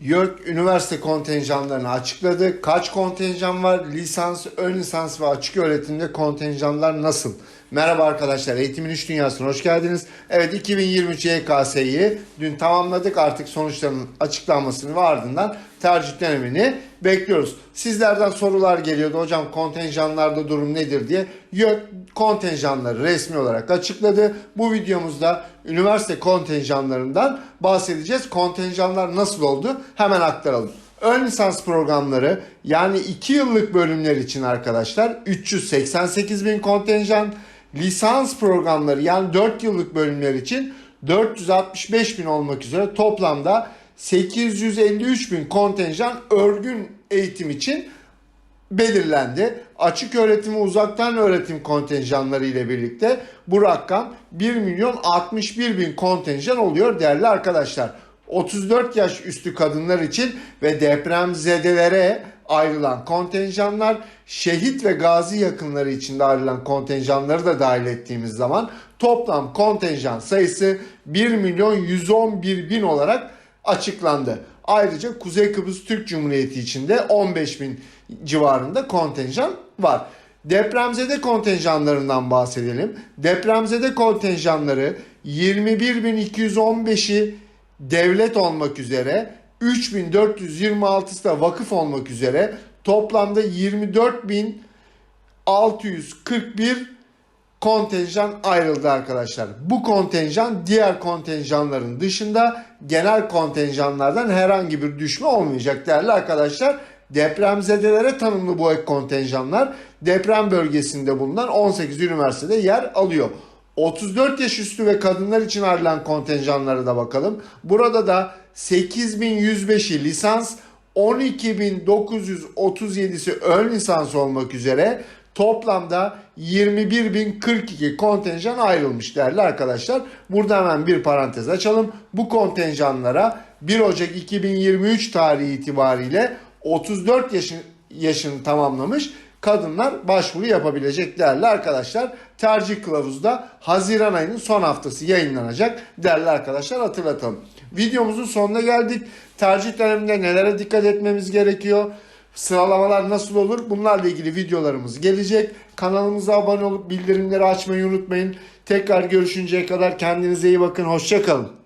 YÖK üniversite kontenjanlarını açıkladı. Kaç kontenjan var? Lisans, ön lisans ve açık öğretimde kontenjanlar nasıl? Merhaba arkadaşlar, Eğitimin İş Dünyası'na hoş geldiniz. Evet, 2023 YKS'yi dün tamamladık. Artık sonuçların açıklanmasını ve ardından tercih dönemini bekliyoruz. Sizlerden sorular geliyordu. Hocam kontenjanlarda durum nedir diye. YÖK kontenjanları resmi olarak açıkladı. Bu videomuzda üniversite kontenjanlarından bahsedeceğiz. Kontenjanlar nasıl oldu? Hemen aktaralım. Ön lisans programları yani 2 yıllık bölümler için arkadaşlar 388 bin kontenjan. Lisans programları yani 4 yıllık bölümler için 465 bin olmak üzere toplamda 853 bin kontenjan örgün eğitim için belirlendi. Açık öğretim ve uzaktan öğretim kontenjanları ile birlikte bu rakam 1 milyon 61 bin kontenjan oluyor değerli arkadaşlar. 34 yaş üstü kadınlar için ve depremzedelere ayrılan kontenjanlar, şehit ve gazi yakınları için de ayrılan kontenjanları da dahil ettiğimiz zaman toplam kontenjan sayısı 1 milyon 111 bin olarak açıklandı. Ayrıca Kuzey Kıbrıs Türk Cumhuriyeti içinde 15 bin civarında kontenjan var. Depremzede kontenjanlarından bahsedelim. Depremzede kontenjanları 21.215'i devlet olmak üzere 3426'sı da vakıf olmak üzere toplamda 24.641 kontenjan ayrıldı arkadaşlar. Bu kontenjan diğer kontenjanların dışında genel kontenjanlardan herhangi bir düşme olmayacak değerli arkadaşlar. Depremzedelere tanımlı bu ek kontenjanlar deprem bölgesinde bulunan 18 üniversitede yer alıyor. 34 yaş üstü ve kadınlar için ayrılan kontenjanlara da bakalım. Burada da 8105'i lisans, 12937'si ön lisans olmak üzere toplamda 21.042 kontenjan ayrılmış değerli arkadaşlar. Burada hemen bir parantez açalım. Bu kontenjanlara 1 Ocak 2023 tarihi itibariyle 34 yaşın, yaşını tamamlamış kadınlar başvuru yapabilecek değerli arkadaşlar. Tercih kılavuzu da Haziran ayının son haftası yayınlanacak değerli arkadaşlar hatırlatalım. Videomuzun sonuna geldik. Tercih döneminde nelere dikkat etmemiz gerekiyor? Sıralamalar nasıl olur? Bunlarla ilgili videolarımız gelecek. Kanalımıza abone olup bildirimleri açmayı unutmayın. Tekrar görüşünceye kadar kendinize iyi bakın. Hoşçakalın.